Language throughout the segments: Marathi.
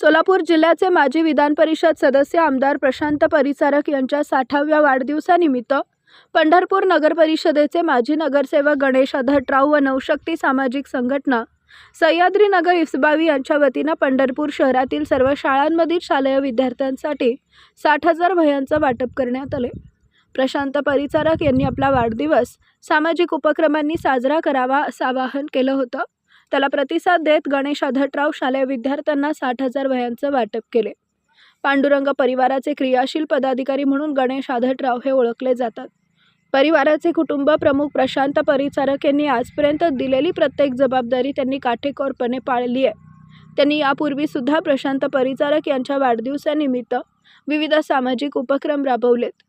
सोलापूर जिल्ह्याचे माजी विधान परिषद सदस्य आमदार प्रशांत परिचारक यांच्या साठाव्या वाढदिवसानिमित्त पंढरपूर नगर परिषदेचे माजी नगरसेवक गणेश अधटराव व नवशक्ती सामाजिक संघटना सह्याद्री नगर यांच्या वतीनं पंढरपूर शहरातील सर्व शाळांमधील शालेय विद्यार्थ्यांसाठी साठ हजार वह्यांचं वाटप करण्यात आले. प्रशांत परिचारक यांनी आपला वाढदिवस सामाजिक उपक्रमांनी साजरा करावा असं आवाहन केलं होतं. त्याला प्रतिसाद देत गणेश अधटराव शालेय विद्यार्थ्यांना साठ हजार वह्यांचं वाटप केले. पांडुरंग परिवाराचे क्रियाशील पदाधिकारी म्हणून गणेश आधटराव हे ओळखले जातात. परिवाराचे कुटुंब प्रमुख प्रशांत परिचारक यांनी आजपर्यंत दिलेली प्रत्येक जबाबदारी त्यांनी काटेकोरपणे पाळली आहे. त्यांनी यापूर्वीसुद्धा प्रशांत परिचारक यांच्या वाढदिवसानिमित्त विविध सामाजिक उपक्रम राबवलेत.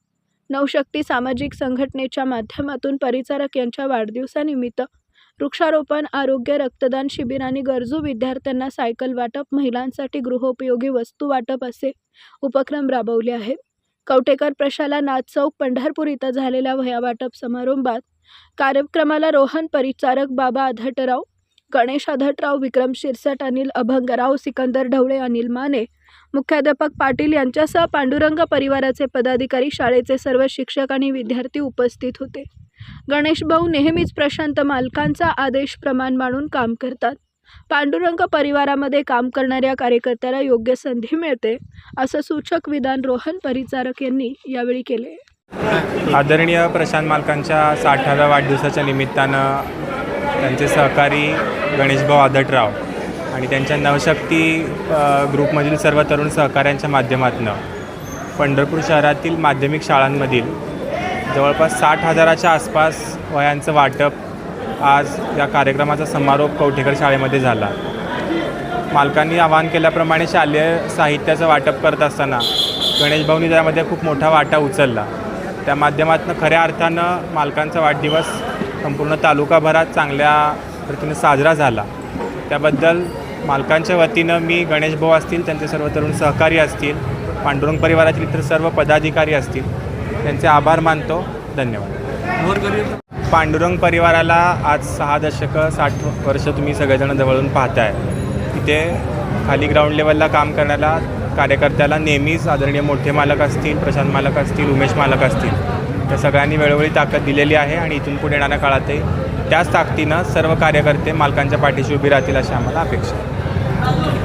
नवशक्ती सामाजिक संघटनेच्या माध्यमातून परिचारक यांच्या वाढदिवसानिमित्त वृक्षारोपण आरोग्य रक्तदान शिबिर आणि गरजू विद्यार्थ्यांना सायकल वाटप महिलांसाठी गृहोपयोगी वस्तू वाटप असे उपक्रम राबवले आहे. कवटेकर प्रशाला नाथ चौक पंढरपूर इथं झालेल्या वह्या वाटप समारंभात कार्यक्रमाला रोहन परिचारक बाबा आधटराव गणेश आधटराव विक्रम शिरसट अनिल अभंगराव सिकंदर ढवळे अनिल माने मुख्याध्यापक पाटील यांच्यासह पांडुरंग परिवाराचे पदाधिकारी शाळेचे सर्व शिक्षक आणि विद्यार्थी उपस्थित होते. गणेशभाऊ नेहमीच प्रशांत मालकांचा आदेश प्रमाण मानून काम करतात. पांडुरंग परिवारामध्ये काम करणाऱ्या कार्यकर्त्याला योग्य संधी मिळते असं सूचक विधान रोहन परिचारक यांनी यावेळी केले. आदरणीय प्रशांत मालकांच्या साठाव्या वाढदिवसाच्या निमित्तानं त्यांचे सहकारी गणेशभाऊ आदटराव आणि त्यांच्या नवशक्ती ग्रुपमधील सर्व तरुण सहकाऱ्यांच्या माध्यमातून पंढरपूर शहरातील माध्यमिक शाळांमधील जवळपास साठ हजाराच्या आसपास वयांचं वाटप आज या कार्यक्रमाचा समारोप कवठेकर शाळेमध्ये झाला. मालकांनी आवाहन केल्याप्रमाणे शालेय साहित्याचं वाटप करत असताना गणेशभाऊनी त्यामध्ये खूप मोठा वाटा उचलला. त्या माध्यमातून खऱ्या अर्थानं मालकांचा वाढदिवस संपूर्ण तालुकाभरात चांगल्या रीतीनं साजरा झाला. त्याबद्दल मालकांच्या वतीनं मी गणेशभाऊ असतील त्यांचे सर्व तरुण सहकारी असतील पांडुरंग परिवारातील इतर सर्व पदाधिकारी असतील त्यांचे आभार मानतो. धन्यवाद. पांडुरंग परिवाराला आज सहा दशकं साठ वर्ष तुम्ही सगळेजण जवळून पाहताय. तिथे खाली ग्राउंड लेवलला काम करण्याला कार्यकर्त्याला नेहमीच आदरणीय मोठे मालक असतील प्रशांत मालक असतील उमेश मालक असतील. त्या सगळ्यांनी वेळोवेळी ताकद दिलेली आहे आणि इथून पुढे येणाऱ्या काळातही त्याच ताकदीनं सर्व कार्यकर्ते मालकांच्या पाठीशी उभी राहतील अशी आम्हाला अपेक्षा आहे.